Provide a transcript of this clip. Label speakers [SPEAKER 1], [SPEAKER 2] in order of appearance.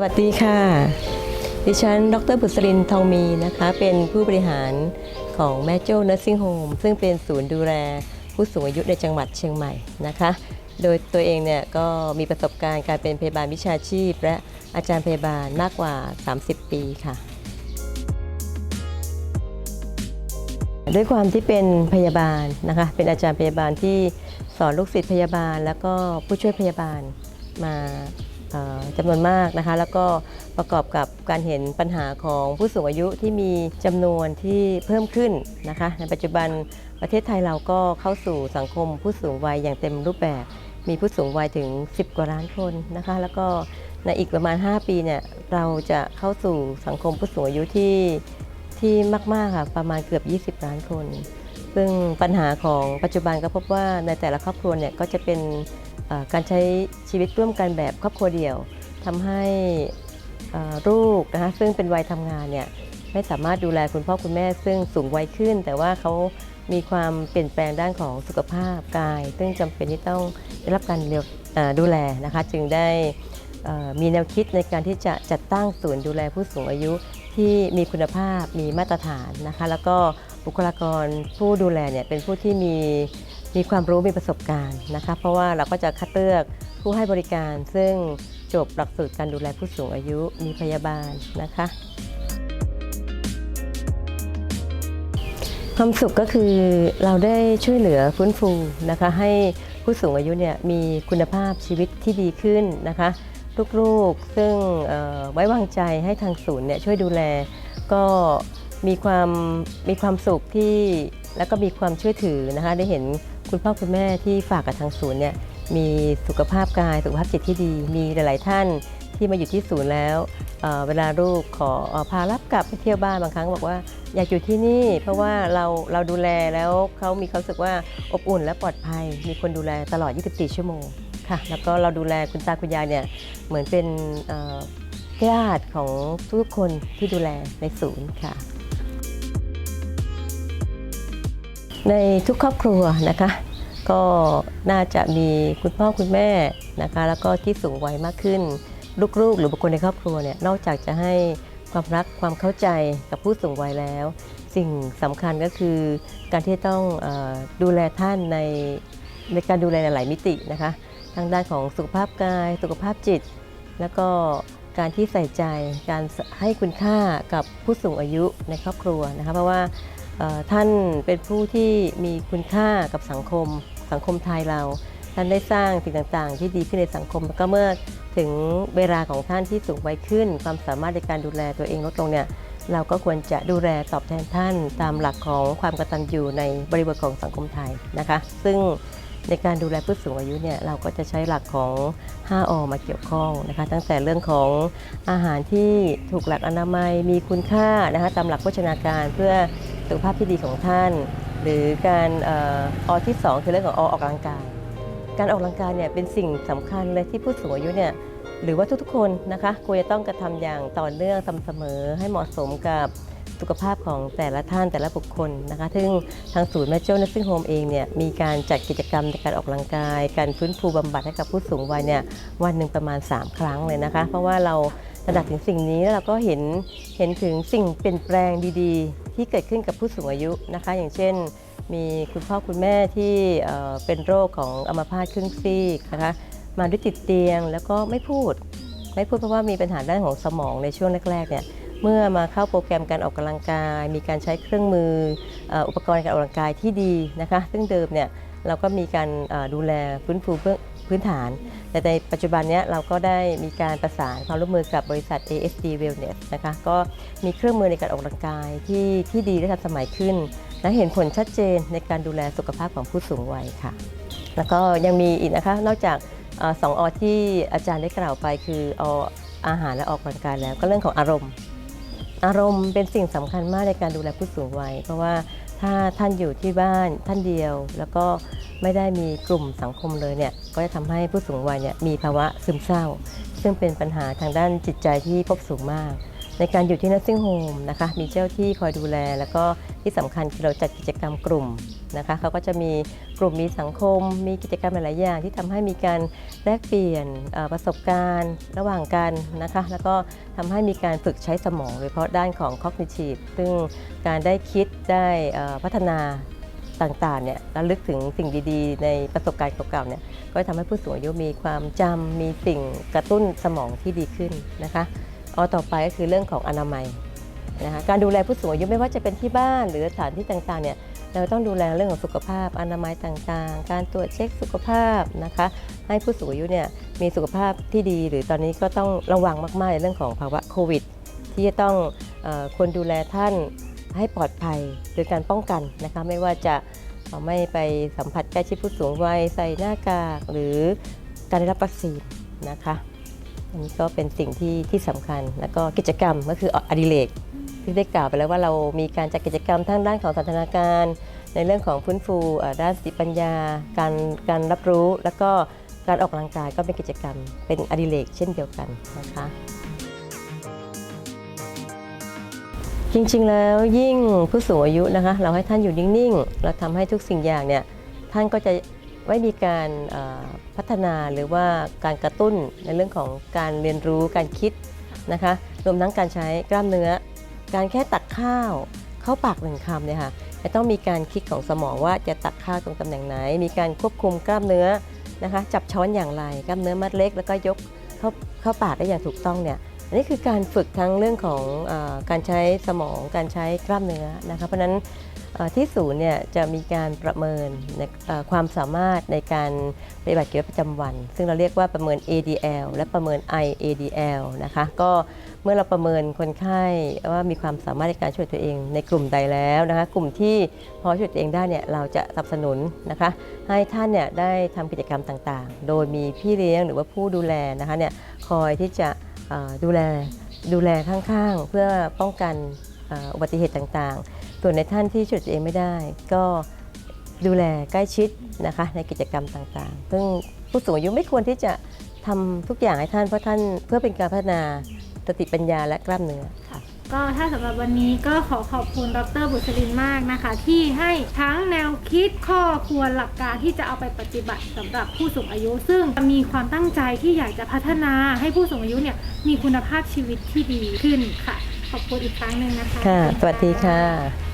[SPEAKER 1] สวัสดีค่ะ ดิฉัน ดรบุษรินทองมีนะคะ เป็นผู้บริหารของแม่โจ้เน r ร์ซิ่งโฮมซึ่งเป็นศูนย์ดูแลผู้สูงอายุในจังหวัดเชียงใหม่นะคะ โดยตัวเองเนี่ยก็มีประสบการณ์การเป็นพยาบาลวิชาชีพ และอาจารย์พยาบาลมากกว่า 30 ปีค่ะ ด้วยความที่เป็นพยาบาลนะคะ เป็นอาจารย์พยาบาลที่สอนลูกศิษย์พยาบาล แล้วก็ผู้ช่วยพยาบาลมา จำนวนมากนะคะ แล้วก็ประกอบกับการเห็นปัญหาของผู้สูงอายุที่มีจำนวนที่เพิ่มขึ้นนะคะ ในปัจจุบันประเทศไทยเราก็เข้าสู่สังคมผู้สูงวัยอย่างเต็มรูปแบบ มีผู้สูงวัยถึง 10 กว่าล้านคนนะคะ แล้วก็ในอีกประมาณ 5 ปีเนี่ยเราจะเข้าสู่สังคมผู้สูงอายุที่ที่มาก ๆ ค่ะ ประมาณเกือบ 20 ล้านคน ซึ่งปัญหาของปัจจุบันก็พบว่าในแต่ละครอบครัวเนี่ยก็จะเป็น การใช้ชีวิตร่วมกันแบบครอบครัวเดี่ยวทำให้ลูกนะคะซึ่งเป็นวัยทำงานเนี่ยไม่สามารถดูแลคุณพ่อคุณแม่ ซึ่งสูงวัยขึ้น แต่ว่าเขามีความเปลี่ยนแปลงด้านของสุขภาพกาย ซึ่งจำเป็นที่ต้องได้รับการดูแลนะคะจึงได้มีแนวคิดในการที่จะจัดตั้งศูนย์ดูแลผู้สูงอายุที่มีคุณภาพมีมาตรฐานนะคะแล้วก็ บุคลากรผู้ดูแลเนี่ยเป็นผู้ที่มีมีความรู้มีประสบการณ์นะคะ เพราะว่าเราก็จะคัดเลือกผู้ให้บริการ ซึ่งจบหลักสูตรการดูแลผู้สูงอายุมีพยาบาลนะคะ ความสุขก็คือเราได้ช่วยเหลือฟื้นฟูนะคะ ให้ผู้สูงอายุเนี่ยมีคุณภาพชีวิตที่ดีขึ้นนะคะลูกๆซึ่งไว้วางใจให้ทางศูนย์เนี่ยช่วยดูแลก็ มีความมีความสุขที่แล้วก็มีความเชื่อถือนะคะ ได้เห็นคุณพ่อคุณแม่ที่ฝากกับทางศูนย์เนี่ยมีสุขภาพกายสุขภาพจิตที่ดี มีหลาย ๆ ท่านที่มาอยู่ที่ศูนย์แล้วเเวลาลูกขอพารับกลับไปเที่ยวบ้านบางครั้งบอกว่าอยากอยู่ที่นี่ เพราะว่าเราเราดูแลแล้วเขามีความรู้สึกว่าอบอุ่นและปลอดภัย มีคนดูแลตลอด 24 ชั่วโมงค่ะแล้วก็เราดูแลคุณตาคุณยายเนี่ยเหมือนเป็นญาติของทุกคนที่ดูแลในศูนย์ค่ะ ในทุกครอบครัวนะคะ ก็น่าจะมีคุณพ่อคุณแม่นะคะ แล้วก็ที่สูงวัยมากขึ้น ลูกๆ หรือบุคคลในครอบครัวเนี่ยนอกจากจะให้ความรักความเข้าใจกับผู้สูงวัยแล้ว สิ่งสำคัญก็คือการที่ต้องอดูแลท่านในในการดูแลหลายมิตินะคะ ทางด้านของสุขภาพกาย สุขภาพจิต แล้วก็การที่ใส่ใจการให้คุณค่ากับผู้สูงอายุในครอบครัวนะคะเพราะว่า ท่านเป็นผู้ที่มีคุณค่ากับสังคม สังคมไทยเรา ท่านได้สร้างสิ่งต่างๆ ที่ดีขึ้นในสังคมแล้วก็เมื่อถึงเวลาของท่านที่สูงวัยขึ้น ความสามารถในการดูแลตัวเองลดลงเนี่ยเราก็ควรจะดูแลตอบแทนท่านตามหลักของความกตัญญูในบริบทของสังคมไทยนะคะ ซึ่งในการดูแลผู้สูงอายุเนี่ยเราก็จะใช้หลักของ 5 อ มาเกี่ยวข้องนะคะ ตั้งแต่เรื่องของอาหารที่ถูกหลักอนามัยมีคุณค่านะคะตามหลักโภชนาการเพื่อ สุขภาพที่ดีของท่าน หรือการเอออที่ 2 คือเรื่องของอออกกำลังกาย การออกกำลังกายเนี่ยเป็นสิ่งสำคัญเลยที่ผู้สูงอายุเนี่ยหรือว่าทุกๆคนนะคะควรจะต้องกระทำอย่างต่อเนื่องสม่ำเสมอให้เหมาะสมกับสุขภาพของแต่ละท่านแต่ละบุคคลนะคะ ซึ่งทางศูนย์แมจโจ้นัสซิ่งโฮมเองเนี่ยมีการจัดกิจกรรมในการออกกำลังกาย การฟื้นฟูบำบัดให้กับผู้สูงวัยเนี่ยวันหนึ่งประมาณ 3 ครั้งเลยนะคะ เพราะว่าเรา ระหนักถึงสิ่งนี้แล้วเราก็เห็นเห็นถึงสิ่งเปลี่ยนแปลงดีๆ ที่เกิดขึ้นกับผู้สูงอายุนะคะ อย่างเช่น มีคุณพ่อคุณแม่ที่เป็นโรคของอัมพาตครึ่งซีกนะคะมาด้วยติดเตียงแล้วก็ไม่พูด ไม่พูดเพราะว่ามีปัญหาด้านของสมองในช่วงแรกๆเนี่ยเมื่อมาเข้าโปรแกรมการออกกำลังกาย มีการใช้เครื่องมืออุปกรณ์การออกกำลังกายที่ดีนะคะ ซึ่งเดิมเนี่ยเราก็มีการดูแลฟื้นฟูเบื้อง พื้นฐาน แต่ในปัจจุบันนี้เราก็ได้มีการประสานความร่วมมือกับบริษัท ASD Wellness นะคะก็มีเครื่องมือในการออกกำลังกายที่ที่ดีและทันสมัยขึ้น และเห็นผลชัดเจนในการดูแลสุขภาพของผู้สูงวัยค่ะ แล้วก็ยังมีอีกนะคะนอกจากเอ่อสองอที่อาจารย์ได้กล่าวไปคือออาหารและออกกำลังกายแล้วก็เรื่องของอารมณ์ อารมณ์เป็นสิ่งสำคัญมากในการดูแลผู้สูงวัย เพราะว่าถ้าท่านอยู่ที่บ้านท่านเดียว แล้วก็ ไม่ได้มีกลุ่มสังคมเลยเนี่ยก็จะทำให้ผู้สูงวัยเนี่ยมีภาวะซึมเศร้า ซึ่งเป็นปัญหาทางด้านจิตใจที่พบสูงมาก ในการอยู่ที่ nursing home นะคะมีเจ้าที่คอยดูแล แล้วก็ที่สำคัญคือเราจัดกิจกรรมกลุ่มนะคะเขาก็จะมีกลุ่มมีสังคม มีกิจกรรมหลายอย่าง ที่ทำให้มีการแลกเปลี่ยนประสบการณ์ ระหว่างกันนะคะแล้วก็ทำให้มีการฝึกใช้สมองโดยเฉพาะด้านของ cognitive ซึ่งการได้คิดได้พัฒนา ต่างๆเนี่ยระลึกถึงสิ่งดีๆ ในประสบการณ์เก่าๆเนี่ยก็จะทำให้ผู้สูงอายุมีความจำมีสิ่งกระตุ้นสมองที่ดีขึ้นนะคะเอาต่อไปก็คือเรื่องของอนามัยนะคะการดูแลผู้สูงอายุไม่ว่าจะเป็นที่บ้านหรือสถานที่ต่างๆเนี่ยเราต้องดูแลเรื่องของสุขภาพอนามัยต่างๆ การตรวจเช็คสุขภาพนะคะ ให้ผู้สูงอายุเนี่ยมีสุขภาพที่ดี หรือตอนนี้ก็ต้องระวังมากๆในเรื่องของภาวะโควิด ที่จะต้องออควรดูแลท่าน ให้ปลอดภัยโดยการป้องกันนะคะไม่ว่าจะไม่ไปสัมผัสใกล้ชิดผู้สูงวัยใส่หน้ากากหรือการได้รับวัคซีนนะคะอันนี้ก็เป็นสิ่งที่ที่สำคัญแล้วก็กิจกรรมก็คืออดิเรกที่ได้กล่าวไปแล้วว่าเรามีการจัดกิจกรรมทั้งด้านของสันทนาการ ในเรื่องของฟื้นฟูด้านสติปัญญา การการรับรู้ แล้วก็การออกกำลังกายก็เป็นกิจกรรม เป็นอดิเรกเช่นเดียวกันนะคะ จริงๆ แล้วยิ่งผู้สูงอายุนะคะ เราให้ท่านอยู่นิ่งๆ เราทำให้ทุกสิ่งอย่างเนี่ยท่านก็จะไม่มีการพัฒนาหรือว่าการกระตุ้นในเรื่องของการเรียนรู้การคิดนะคะรวมทั้งการใช้กล้ามเนื้อ การแค่ตักข้าวเข้าปากหนึ่งคำเนี่ยค่ะจะต้องมีการคิดของสมองว่าจะตักข้าวตรงตำแหน่งไหน มีการควบคุมกล้ามเนื้อนะคะ จับช้อนอย่างไร กล้ามเนื้อมัดเล็ก แล้วก็ยกเข้าเข้าปากได้อย่างถูกต้องเนี่ย อันนี้คือการฝึกทั้งเรื่องของอการใช้สมองการใช้กล้ามเนื้อนะคะเพราะนั้นที่ศูนย์เนี่ยจะมีการประเมินความสามารถในการปฏิบัติกิจวัตรประจำวัน ซึ่งเราเรียกว่าประเมิน ADL และประเมิน IADL นะคะก็เมื่อเราประเมินคนไข้ว่ามีความสามารถในการช่วยตัวเองในกลุ่มใดแล้วนะคะกลุ่มที่พอช่วยตัวเองได้เนี่ยเราจะสนับสนุนนะคะให้ท่านเนี่ยได้ทำกิจกรรมต่างๆ โดยมีพี่เลี้ยงหรือว่าผู้ดูแลนะคะเนี่ยคอยที่จะ ดูแลดูแลข้างๆ เพื่อป้องกันอุบัติเหตุต่างๆ ส่วนในท่านที่ช่วยตัวเองไม่ได้ ก็ดูแลใกล้ชิดนะคะในกิจกรรมต่างๆ ซึ่งผู้สูงอายุไม่ควรที่จะทำทุกอย่างให้ท่านเพราะท่านเพื่อเป็นการพัฒนาสติปัญญาและกล้ามเนื้อ
[SPEAKER 2] ก็ถ้าสำหรับวันนี้ก็ขอขอบคุณดรบุษรินมากนะคะ ที่ให้ทั้งแนวคิดข้อควรหลักการที่จะเอาไปปฏิบัติสำหรับผู้สูงอายุ ซึ่งมีความตั้งใจที่อยากจะพัฒนาให้ผู้สูงอายุเนี่ยมีคุณภาพชีวิตที่ดีขึ้นค่ะ ขอบคุณอีกครั้งหนึ่งนะคะ
[SPEAKER 1] ค่ะสวัสดีค่ะ